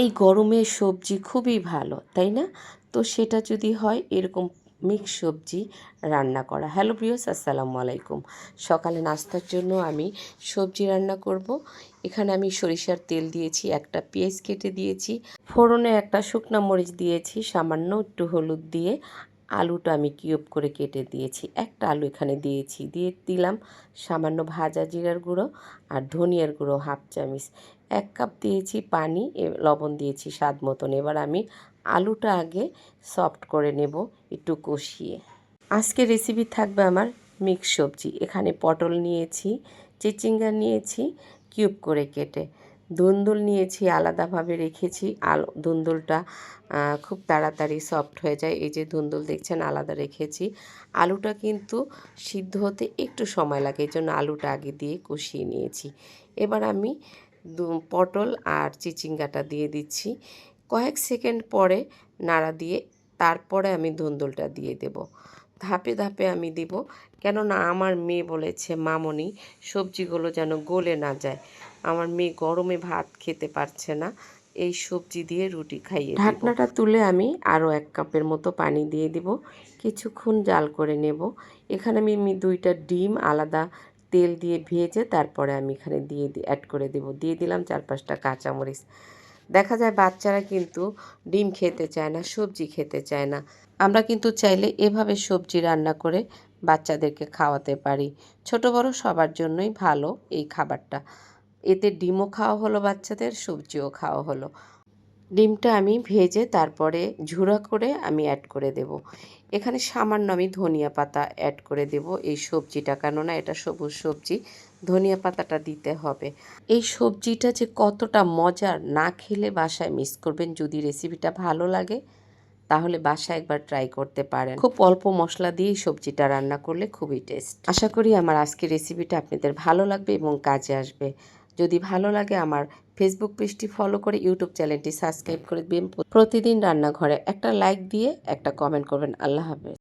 এই গরমে সবজি খুবই ভালো, তাই না? তো সেটা যদি হয়, এরকম মিক্স সবজি রান্না করা। হ্যালো প্রিয়স আসসালামু আলাইকুম। সকালে নাস্তার জন্য আমি সবজি রান্না করব। এখানে আমি সরিষার তেল দিয়েছি, একটা পেঁয়াজ কেটে দিয়েছি, ফোড়নে একটা শুকনো মরিচ দিয়েছি, সামান্য একটু হলুদ দিয়ে আলুটা আমি কিউব করে কেটে দিয়েছি। একটা আলু এখানে দিয়েছি। দিয়ে দিলাম সামান্য ভাজা জিরার গুঁড়ো আর ধনিয়ার গুঁড়ো হাফ চামিচ। এক কাপ দিয়েছি পানি লবণ দিয়েছি স্বাদ মতন। এবার আমি আলুটা আগে সফট করে নেব একটু কষিয়ে। আজকে রেসিপি থাকবে আমার মিক্স সবজি। এখানে পটল নিয়েছি, চিচিঙ্গা নিয়েছি, কিউব করে কেটে। ধুন্দুল নিয়েছি আলাদাভাবে রেখেছি। আলু ধুন্দুলটা আহ, খুব তাড়াতাড়ি সফট হয়ে যায়। এই যে ধুন্দুল দেখছেন আলাদা রেখেছি। আলুটা কিন্তু সিদ্ধ হতে একটু সময় লাগে এই জন্য আলুটা আগে দিয়ে কষিয়ে নিয়েছি। এবার আমি পটল আর চিচিঙ্গাটা দিয়ে দিচ্ছি। কয়েক সেকেন্ড পরে নাড়া দিয়ে তারপরে আমি ধুন্দুলটা দিয়ে দেব। ধাপে ধাপে আমি দিব। কেননা আমার মেয়ে বলেছে, মামনি, সবজিগুলো যেন গলে না যায়। আমার মেয়ে গরমে ভাত খেতে পারছে না। এই সবজি দিয়ে রুটি খাইয়ে ঢাকনাটা তুলে আমি আরও এক কাপের মতো পানি দিয়ে দিব। কিছুক্ষণ জাল করে নেব। এখানে আমি দুইটা ডিম আলাদা তেল দিয়ে ভেজে তারপরে আমি এখানে দিয়ে অ্যাড করে দেব। দিয়ে দিলাম চার পাঁচটা কাঁচামরিচ। দেখা যায় বাচ্চারা কিন্তু ডিম খেতে চায় না, সবজি খেতে চায় না। আমরা কিন্তু চাইলে এভাবে সবজি রান্না করে বাচ্চাদেরকে খাওয়াতে পারি। ছোট বড় সবার জন্যই ভালো এই খাবারটা। এতে ডিমও খাওয়া হলো বাচ্চাদের, সবজিও খাওয়া হলো। ডিমটা আমি ভেজে তারপরে ঝুরা করে আমি অ্যাড করে দেব। এখানে সামান্য আমি ধনিয়া পাতা অ্যাড করে দেব এই সবজিটা। কেননা এটা সবুজ সবজি ধনিয়া পাতাটা দিতে হবে। এই সবজিটা যে কতটা মজার, না খেলে বাসায় মিস করবেন যদি রেসিপিটা ভালো লাগে, তাহলে বাসায় একবার ট্রাই করতে পারেন। খুব অল্প মশলা দিয়েই সবজিটা রান্না করলে খুবই টেস্ট আশা করি আমার আজকের রেসিপিটা আপনাদের ভালো লাগবে এবং কাজে আসবে। যদি ভালো লাগে আমার ফেসবুক পেজটি ফলো করে ইউটিউব চ্যানেলটি সাবস্ক্রাইব করে দিন প্রতিদিন রান্নাঘরে একটা লাইক দিয়ে একটা কমেন্ট করবেন। আল্লাহ হাফেজ।